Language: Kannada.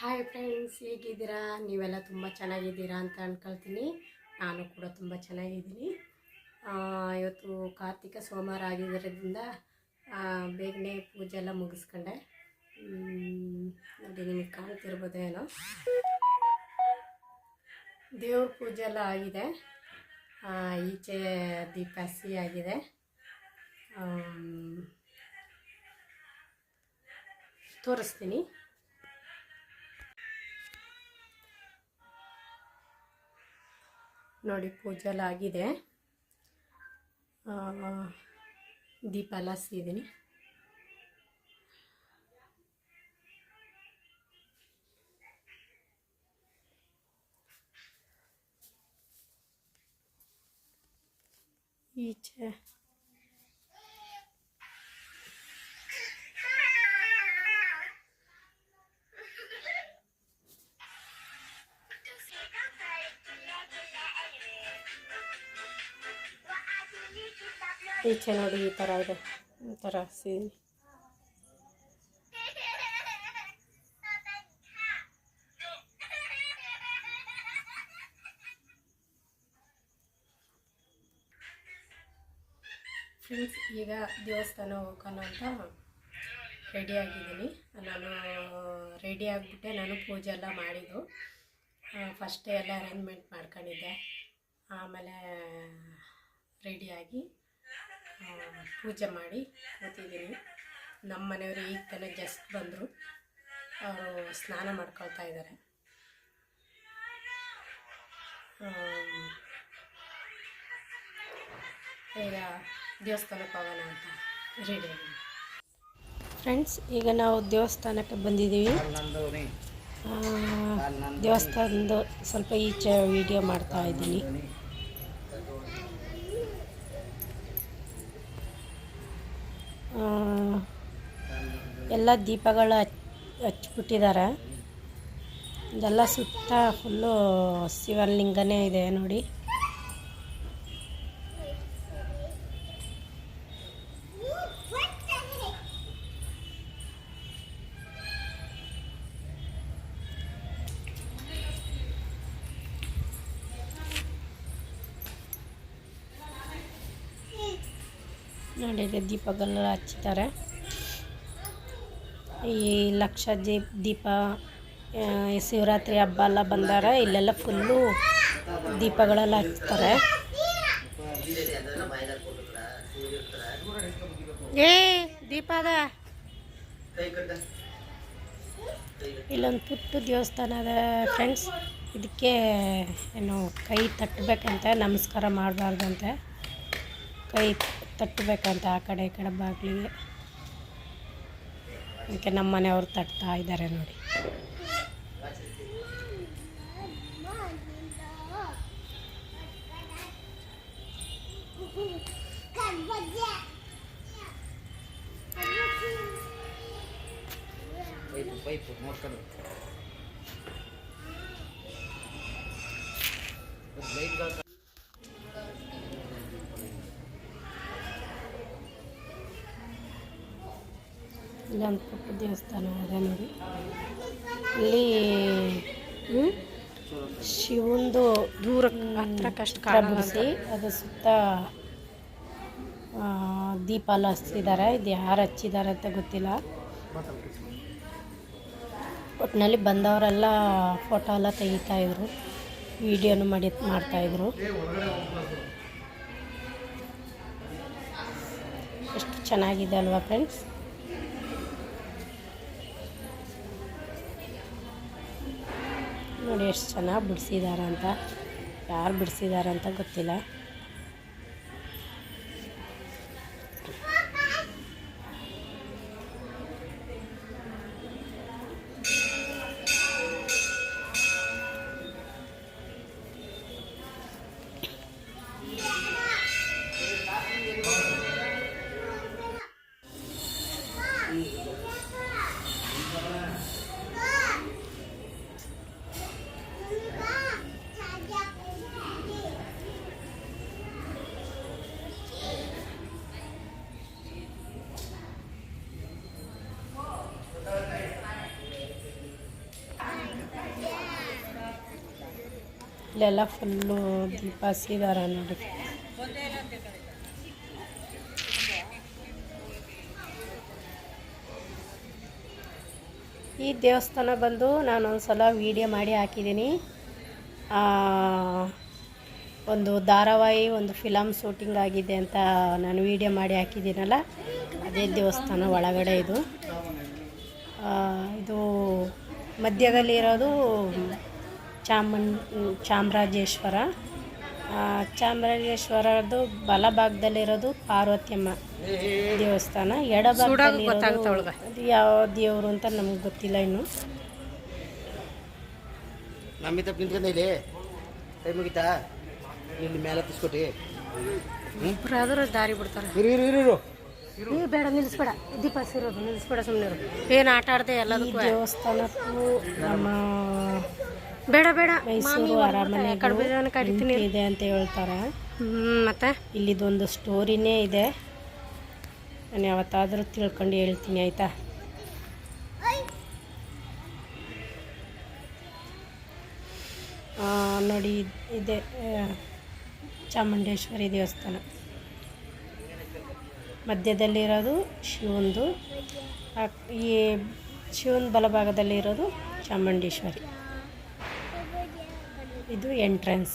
ಹಾಯ್ ಫ್ರೆಂಡ್ಸ್ ಹೇಗಿದ್ದೀರಾ? ನೀವೆಲ್ಲ ತುಂಬ ಚೆನ್ನಾಗಿದ್ದೀರಾ ಅಂತ ಅಂದ್ಕೊಳ್ತೀನಿ ನಾನು ಕೂಡ ತುಂಬ ಚೆನ್ನಾಗಿದ್ದೀನಿ. ಇವತ್ತು ಕಾರ್ತಿಕ ಸೋಮವಾರ ಆಗಿರೋದ್ರಿಂದ ಬೇಗನೆ ಪೂಜೆ ಎಲ್ಲ ಮುಗಿಸ್ಕೊಂಡೆ. ನೋಡಿ ನಿಮಗೆ ಕಾಣ್ತಿರ್ಬೋದೇನೋ ದೇವ್ರ ಪೂಜೆ ಎಲ್ಲ ಆಗಿದೆ. ಈಚೆ ದೀಪ ಹಸಿ ಆಗಿದೆ. ತೋರಿಸ್ತೀನಿ. ನೋಡಿ ಪೂಜೆ ಎಲ್ಲ ಆಗಿದೆ. ದೀಪ ಎಲ್ಲ ಹಚ್ಚಿದ್ದೀನಿ. ಈಚೆ ಈಚೆ ನೋಡಿ ಈ ಥರ ಇದೆ. ಈ ಥರ ಹಚ್ಚಿದ್ದೀನಿ ಫ್ರೆಂಡ್ಸ್ ಈಗ ದೇವಸ್ಥಾನ ಹೋಗೋಣ ಅಂತ ರೆಡಿ ಆಗಿದ್ದೀನಿ. ನಾನು ರೆಡಿ ಆಗಿಬಿಟ್ಟೆ. ನಾನು ಪೂಜೆ ಎಲ್ಲ ಮಾಡಿದ್ದು. ಫಸ್ಟೇ ಎಲ್ಲ ಅರೇಂಜ್ಮೆಂಟ್ ಮಾಡ್ಕೊಂಡಿದ್ದೆ. ಆಮೇಲೆ ರೆಡಿಯಾಗಿ ಪೂಜೆ ಮಾಡಿ ಕೂತಿದ್ದೀನಿ ನಮ್ಮ ಮನೆಯವರು ಈಗ ತಾನೇ ಜಸ್ಟ್ ಬಂದರು. ಅವರು ಸ್ನಾನ ಮಾಡ್ಕೊಳ್ತಾ ಇದ್ದಾರೆ. ಈಗ ದೇವಸ್ಥಾನಕ್ಕೆ ಹೋಗೋಣ ಅಂತ ರೆಡಿ ಫ್ರೆಂಡ್ಸ್ ಈಗ ನಾವು ದೇವಸ್ಥಾನಕ್ಕೆ ಬಂದಿದ್ದೀವಿ. ದೇವಸ್ಥಾನದ ಸ್ವಲ್ಪ ಈಚೆ ವಿಡಿಯೋ ಮಾಡ್ತಾ ಇದ್ದೀನಿ. ಎಲ್ಲ ದೀಪಗಳು ಹಚ್ ಹಚ್ಬಿಟ್ಟಿದ್ದಾರೆ. ಇದೆಲ್ಲ ಸುತ್ತ ಫುಲ್ಲು ಶಿವಲಿಂಗನೇ ಇದೆ ನೋಡಿ. ನೋಡಿ ಇಲ್ಲಿ ದೀಪಗಳೆಲ್ಲ ಹಚ್ಚಿದ್ದಾರೆ. ಈ ಲಕ್ಷ ದೀಪ ದೀಪ ಶಿವರಾತ್ರಿ ಹಬ್ಬ ಎಲ್ಲ ಬಂದಾಗ ಇಲ್ಲೆಲ್ಲ ಫುಲ್ಲು ದೀಪಗಳೆಲ್ಲ ಹಚ್ತಾರೆ. ಏ, ದೀಪ ಅದ. ಇಲ್ಲೊಂದು ಪುಟ್ಟ ದೇವಸ್ಥಾನ ಅದ ಫ್ರೆಂಡ್ಸ್ ಇದಕ್ಕೆ ಏನು ಕೈ ತಟ್ಟಬೇಕಂತೆ, ನಮಸ್ಕಾರ ಮಾಡಬಾರ್ದಂತೆ. ಕೈ ತಟ್ಟಬೇಕಂತ ಆ ಕಡೆ ಈ ಕಡೆ ಬಾಗಿಲಿಗೆ. ಅದಕ್ಕೆ ನಮ್ಮ ಮನೆಯವರು ತಟ್ತಾ ಇದ್ದಾರೆ ನೋಡಿ. ಇಲ್ಲೊಂದು ಪುಟ್ಟ ದೇವಸ್ಥಾನ ಇದೆ ನೋಡಿ. ಇಲ್ಲಿ ಶಿವಂದು ದೂರ ಹತ್ರ ಕಷ್ಟ ಬಿಡಿಸಿ. ಅದು ಸುತ್ತ ದೀಪ ಎಲ್ಲ ಹಚ್ಚಿದ್ದಾರೆ ಇದು ಯಾರು ಹಚ್ಚಿದ್ದಾರೆ ಅಂತ ಗೊತ್ತಿಲ್ಲ. ಒಟ್ಟಿನಲ್ಲಿ ಬಂದವರೆಲ್ಲ ಫೋಟೋ ಎಲ್ಲ ತೆಗಿತಾಯಿದ್ರು ವಿಡಿಯೋನು ಮಾಡಿ ಮಾಡ್ತಾಯಿದ್ರು ಎಷ್ಟು ಚೆನ್ನಾಗಿದೆ ಅಲ್ವಾ ಫ್ರೆಂಡ್ಸ್ ನೋಡಿ ಎಷ್ಟು ಚೆನ್ನಾಗಿ ಬಿಡಿಸಿದ್ದಾರೆ ಅಂತ ಯಾರು ಬಿಡಿಸಿದ್ದಾರೆ ಅಂತ ಗೊತ್ತಿಲ್ಲ. ಇಲ್ಲೆಲ್ಲ ಫುಲ್ಲು ದೀಪ ಹಸಿದಾರ ನೋಡಿ. ಈ ದೇವಸ್ಥಾನ ಬಂದು ನಾನು ಒಂದ್ಸಲ ವೀಡಿಯೋ ಮಾಡಿ ಹಾಕಿದ್ದೀನಿ. ಒಂದು ಧಾರಾವಾಹಿ, ಒಂದು ಫಿಲಮ್ ಶೂಟಿಂಗ್ ಆಗಿದೆ ಅಂತ ನಾನು ವೀಡಿಯೋ ಮಾಡಿ ಹಾಕಿದ್ದೀನಲ್ಲ. ಅದೇ ದೇವಸ್ಥಾನ ಒಳಗಡೆ ಇದು. ಇದು ಮಧ್ಯದಲ್ಲಿರೋದು ಚಾಮನ್ ಚಾಮರಾಜೇಶ್ವರ. ಆ, ಚಾಮರಾಜೇಶ್ವರದ್ದು ಬಲಭಾಗದಲ್ಲಿರೋದು ಪಾರ್ವತಿಯಮ್ಮ ದೇವಸ್ಥಾನ. ಎಡಭಾಗದಲ್ಲಿ ಯಾವ ದೇವರು ಅಂತ ನಮ್ಗೆ ಗೊತ್ತಿಲ್ಲ ಇನ್ನು. ನಮ್ಮ ತಪ್ಪು ನಿಂತ್ಕೊಂಡ ಇಲ್ಲಿ. ಕೈ ಮುಗಿತಾ? ಇಲ್ಲಿ ಮೇಲೆ ತಿಸ್ಕೊಟ್ಟಿ ಇಬ್ಬರಾದ್ರೂ ದಾರಿ ಬಿಡ್ತಾರೆ. ಇರು ಇರು ಇರು ಬೇಡ ನಿಲ್ಲಿಸ್ಬೇಡ ದೀಪ ಸಿರೋದು ನಿಲ್ಲಿಸ್ಬೇಡ ಸುಮ್ಮನೆ ಏನು ಆಟ ಆಡದೆ ಎಲ್ಲದಕ್ಕೂ? ದೇವಸ್ಥಾನಕ್ಕೂ ನಮ್ಮ ಬೇಡ ಬೇಡ. ಮೈಸೂರು ಅರಮನೆ ಇದೆ ಅಂತ ಹೇಳ್ತಾರೆ. ಮತ್ತೆ? ಇಲ್ಲಿದೊಂದು ಸ್ಟೋರಿನೇ ಇದೆ. ನಾನು ಯಾವತ್ತಾದರೂ ತಿಳ್ಕೊಂಡು ಹೇಳ್ತೀನಿ ಆಯಿತಾ? ನೋಡಿ ಇದೆ ಚಾಮುಂಡೇಶ್ವರಿ ದೇವಸ್ಥಾನ. ಮಧ್ಯದಲ್ಲಿರೋದು ಶಿವಂದು ಈ ಶಿವನ ಬಲಭಾಗದಲ್ಲಿರೋದು ಚಾಮುಂಡೇಶ್ವರಿ. ಇದು ಎಂಟ್ರೆನ್ಸ್